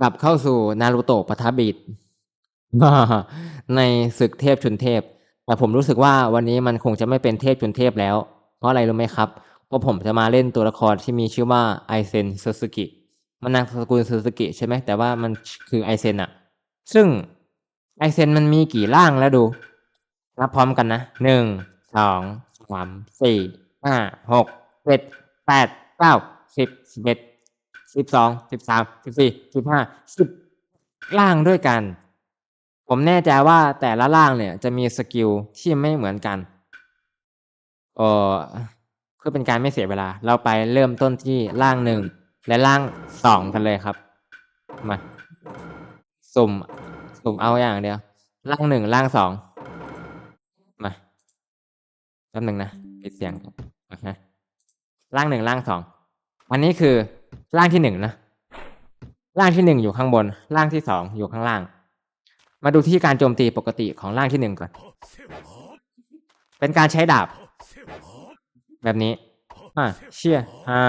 กลับเข้าสู่นารูโตะปะทะบีดในศึกเทพชุนเทพ แต่ผมรู้สึกว่าวันนี้มันคงจะไม่เป็นเทพชุนเทพแล้ว เพราะอะไรรู้ไหมครับเพราะผมจะมาเล่นตัวละครที่มีชื่อว่าไอเซนซูซูกิมันนามสกุลซูซูกิใช่ไหมแต่ว่ามันคือไอเซนอะซึ่งไอเซนมันมีกี่ร่างแล้วดู นับพร้อมกันนะหนึ่งสองสามสี่ห้าหกเจ็ดแปดเก้าสิบสิบเอ็ด สิบสองสิบสามสิบสี่สิบห้าสิบร่างด้วยกัน ผมแน่ใจว่าแต่ละร่างเนี่ยจะมีสกิลที่ไม่เหมือนกันเออเพื่อเป็นการไม่เสียเวลา เราไปเริ่มต้นที่ร่างหนึ่งและร่างสองกันเลยครับมาสุ่มสุ่มเอาอย่างเดียวร่างหนึ่งร่างสองมาแป๊บหนึ่งนะปิดเสียงก่อนโอเคร่างหนึ่งร่างสองอันนี้คือ ร่างที่หนึ่งนะร่างที่หนึ่งอยู่ข้างบน ร่างที่สองอยู่ข้างล่าง มาดูที่การโจมตีปกติของร่างที่หนึ่งก่อน เป็นการใช้ดาบ แบบนี้อ่าเชียหา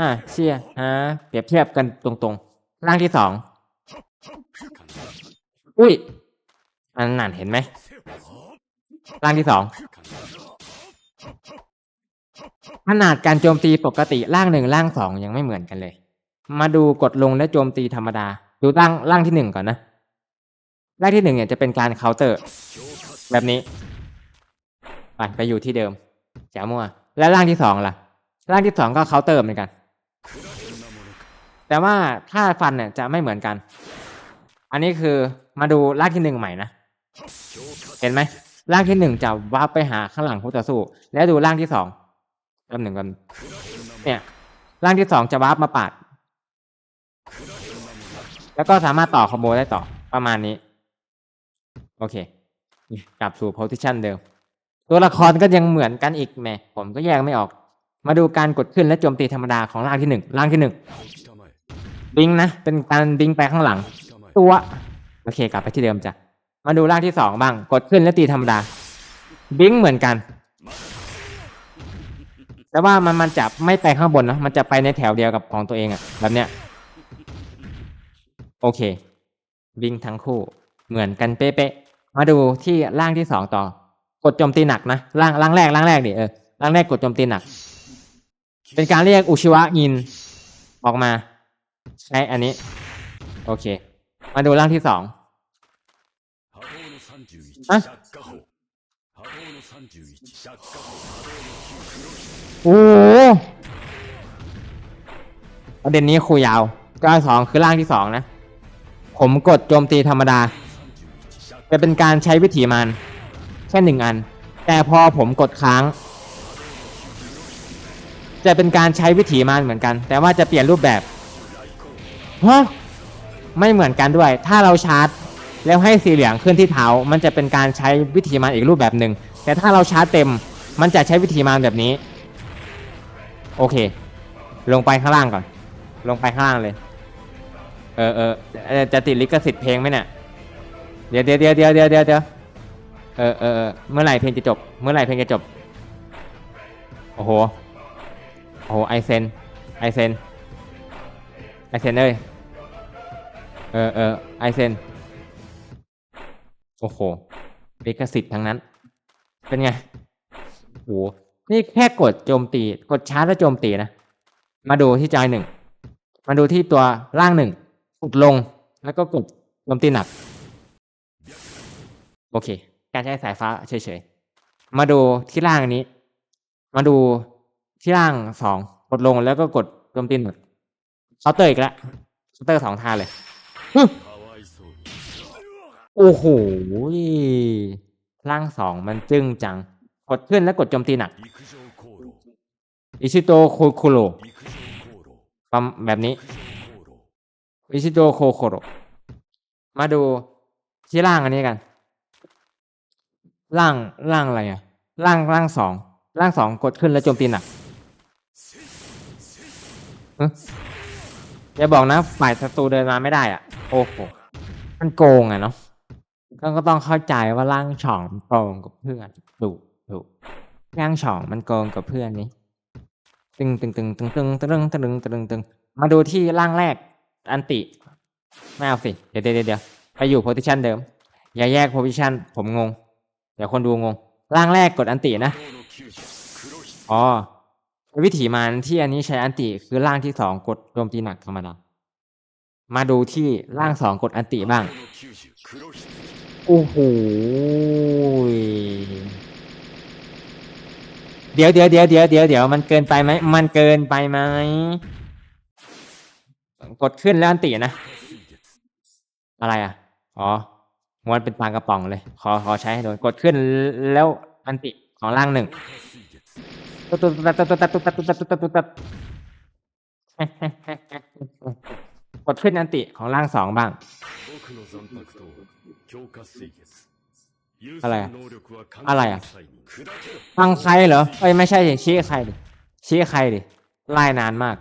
อ่าเชียหาเปรียบเทียบกันตรงๆ ร่างที่สองอุ้ยอันนั้นเห็นไหมร่างที่สอง ขนาดการโจมตีปกติร่างหนึ่งร่างสองยังไม่เหมือนกันเลย มาดูกดลงและโจมตีธรรมดา ดูร่างร่างที่หนึ่งก่อนนะร่างที่หนึ่งเนี่ยจะเป็นการเคาน์เตอร์ แบบนี้ไปไปอยู่ที่เดิมแจ๋วมั่วแล้วร่างที่สองล่ะ ร่างที่สองก็เคาน์เตอร์เหมือนกัน แต่ว่าถ้าฟันเนี่ยจะไม่เหมือนกัน อันนี้คือมาดูร่างที่หนึ่งใหม่นะเห็นไหมร่างที่หนึ่งจะวาร์ปไปหาข้างหลังคู่ต่อสู้ แล้วดูร่างที่สอง ร่างหนึ่งกันเนี่ย ร่างที่สองจะวาร์ปมาปาด แล้วก็สามารถต่อคอมโบได้ต่อประมาณนี้ โอเค กลับสู่โพซิชันเดิม ตัวละครก็ยังเหมือนกันอีกแหมผมก็แยกไม่ออก มาดูการกดขึ้นและโจมตีธรรมดาของร่างที่หนึ่งร่างที่หนึ่งบิงนะ เป็นการบิงไปข้างหลัง ตัวโอเค กลับไปที่เดิมจ้ะ มาดูร่างที่สองบ้าง กดขึ้นและตีธรรมดา บิงเหมือนกัน แต่ว่ามันมันจะไม่ไปข้างบนนะ มันจะไปในแถวเดียวกับของตัวเองอะแบบเนี้ย โอเคบิงทั้งคู่ เหมือนกันเป๊ะๆ มาดูที่ร่างที่สองต่อ กดโจมตีหนักนะ ร่างร่างแรกร่างแรกดิเออ ร่างแรกกดโจมตีหนัก เป็นการเรียกอุชิวะอิน ออกมา ใช้อันนี้ โอเค มาดูร่างที่สองあ โอ้ประเด็นนี้คุยยาวก้าสองคือร่างที่สองนะ ผมกดโจมตีธรรมดา จะเป็นการใช้วิถีมัน แค่หนึ่งอัน แต่พอผมกดค้าง จะเป็นการใช้วิถีมันเหมือนกัน แต่ว่าจะเปลี่ยนรูปแบบฮะไม่เหมือนกันด้วย ถ้าเราชาร์จ แล้วให้สีเหลืองขึ้นที่เท้า มันจะเป็นการใช้วิถีมันอีกรูปแบบหนึ่ง แต่ถ้าเราชาร์จเต็ม มันจะใช้วิธีมันแบบนี้ โอเค ลงไปข้างล่างก่อน ลงไปข้างล่างเลย เออเออจะติดลิขสิทธิ์เพลงไหมเนี่ย เดี๋ยวเดี๋ยวเดี๋ยวเดี๋ยวเดี๋ยวเดี๋ยวเออเออเออเมื่อไหร่เพลงจะจบ เมื่อไหร่เพลงจะจบ โอ้โห โอ้โห ไอเซน ไอเซน ไอเซนเอ้ย เออเออไอเซน โอ้โหลิขสิทธิ์ทั้งนั้น เป็นไงโหนี่แค่กดโจมตี กดชาร์จแล้วโจมตีนะ มาดูที่จอยหนึ่ง มาดูที่ตัวล่างหนึ่งกดลง แล้วก็กดโจมตีหนัก โอเค การใช้สายฟ้าเฉยๆ มาดูที่ล่างนนี้ มาดูที่ล่างสอง กดลงแล้วก็กดโจมตีหนักเคาน์เตอร์อีกแล้วเคาน์เตอร์สองท่าเลย โอ้โหร่างสองมันจึ้งจัง กดขึ้นแล้วกดโจมตีหนัก อิชิโตโคโคโรปั๊มแบบนี้ อิชิโตโคโคโรมาดูที่ล่างอันนี้กันล่างล่างอะไรอะล่างล่างสองล่างสองกดขึ้นแล้วโจมตีหนักฮะอย่าบอกนะ ฝ่ายศัตรูเดินมาไม่ได้อะ โอ้โห มันโกงอะเนาะ ก็ก็ต้องเข้าใจว่าร่างฉองมันโกงกับเพื่อนดูดูร่างฉองมันโกงกับเพื่อนนี่ตึงตึงตึงตึงตึงตึงตึงตึงตึงตึงมาดูที่ร่างแรก อันติไม่เอาสิเดี๋ยวเดี๋ยวเดี๋ยวไปอยู่โพซิชันเดิม อย่าแยกโพซิชันผมงง เดี๋ยวคนดูงง ร่างแรกกดอันตินะอ๋อวิถีมันที่อันนี้ใช้อันติคือร่างที่สองกดโจมตีหนักธรรมดามาดูที่ร่างสองกดอันติบ้าง โอ้โหเดี๋ยวเดี๋ยวเดี๋ยวเดี๋ยวเดี๋ยวเดี๋ยวมันเกินไปไหมมันเกินไปไหมกดขึ้นแล้วอันตินะ อะไรอะอ๋อม้วนเป็นปลากระป๋องเลย ขอขอใช้ให้โดนกดขึ้นแล้วอันติของร่างหนึ่งตุ๊ดตุ๊ตุ๊ตุ๊ตุ๊ตุ๊ตุ๊ตุ๊ตุ๊ตุ๊ตุ๊ดกดขึ้นอันติของร่างสองบ้าง อะไรอะอะไรอะฟังใครเหรอเอ้ยไม่ใช่ดิชี้ใครดิชี้ใครดิไล่นานมาก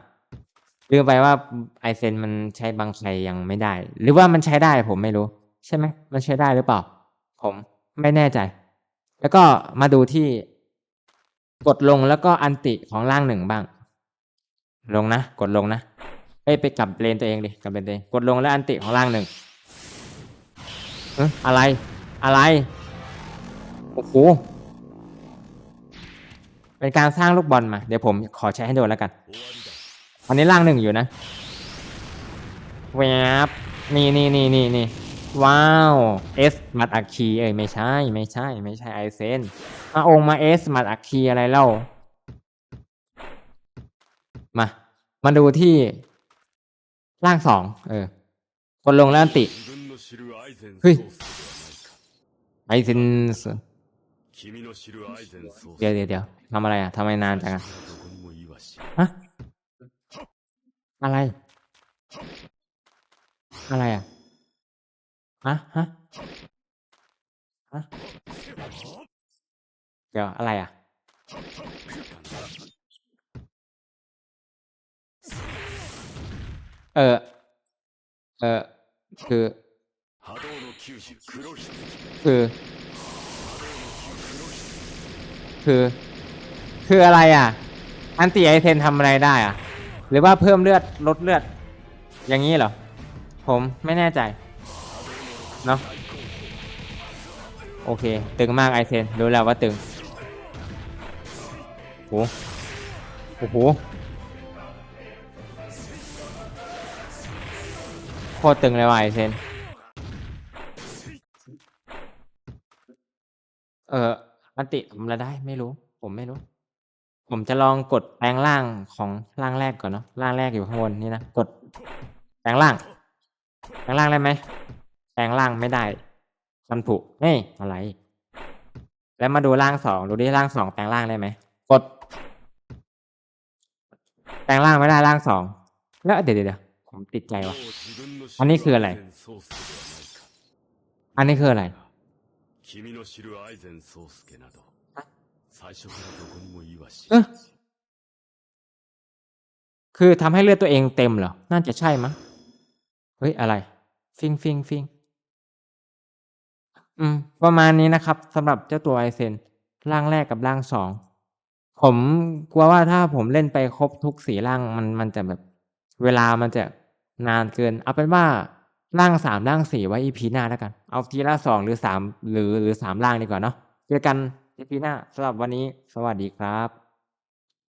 ลืมไปว่าไอเซนมันใช้บางใครยังไม่ได้ หรือว่ามันใช้ได้ผมไม่รู้ ใช่ไหมมันใช้ได้หรือเปล่า ผมไม่แน่ใจ แล้วก็มาดูที่กดลงแล้วก็อันติของร่างหนึ่งบ้าง ลงนะ กดลงนะเอ้ยไปกลับเลนตัวเองดิกลับเลนตัวเองกดลงแล้วอันติของร่างหนึ่ง อะอะไร อะไร โอ้โห เป็นการสร้างลูกบอลมา เดี๋ยวผมขอใช้ให้โดนแล้วกัน อันนี้ล่างหนึ่งอยู่นะ แวบนี่นี่นี่นี่นี่ว้าวเอสมัดอักคีเอ้ยไม่ใช่ ไม่ใช่ ไม่ใช่ไอเซนมาองมาเอสมัดอักคีอะไรเล่า มา มาดูที่ล่างสอง เออกดลงแล้วติ เฮ้ยไอเซนเดี๋ยวเดี๋ยวเดี๋ยวทำอะไรอะทำไมนานจังอะฮะอะไร อะไรอะฮะฮะฮะเดี๋ยวอะไรอะเออเออคือ คือคือ คืออะไรอะ อันติไอเทนทำอะไรได้อะ หรือว่าเพิ่มเลือดลดเลือด อย่างนี้เหรอ ผมไม่แน่ใจเนาะโอเค ตึงมากไอเทนรู้แล้วว่าตึงโหโอ้โหโคตรตึงเลยว่ะไอเทน เอออันติทำอะได้ ไม่รู้ ผมไม่รู้ ผมจะลองกดแปลงร่างของร่างแรกก่อนเนาะ ร่างแรกอยู่ข้างบนนี่นะ กด แปลงร่าง แปลงร่างได้ไหม แปลงร่างไม่ได้คันผุเฮ้ยอะไร แล้วมาดูร่างสอง ดูดิร่างสองแปลงร่างได้ไหม กด แปลงร่างไม่ได้ร่างสอง แล้วเดี๋ยวเดี๋ยวเดี๋ยวผมติดใจว่ะ อันนี้คืออะไร อันนี้คืออะไร 君の知るアイゼン宗介など最初からどこにもいいわし เออคือทำให้เลือดตัวเองเต็มเหรอ น่าจะใช่มั้งเฮ้ย อะไร ฟิงฟิงฟิงอืม ประมาณนี้นะครับสำหรับเจ้าตัวไอเซนร่างแรกกับร่างสอง ผมกลัวว่าถ้าผมเล่นไปครบทุกสี่ร่างมันมันจะแบบ เวลามันจะนานเกิน เอาเป็นว่า ร่างสามร่างสี่ไว้อีพีหน้าแล้วกัน เอาทีละสองหรือสามหรือหรือสามร่างดีกว่าเนาะเจอกันอีพีหน้าสำหรับวันนี้ สวัสดีครับ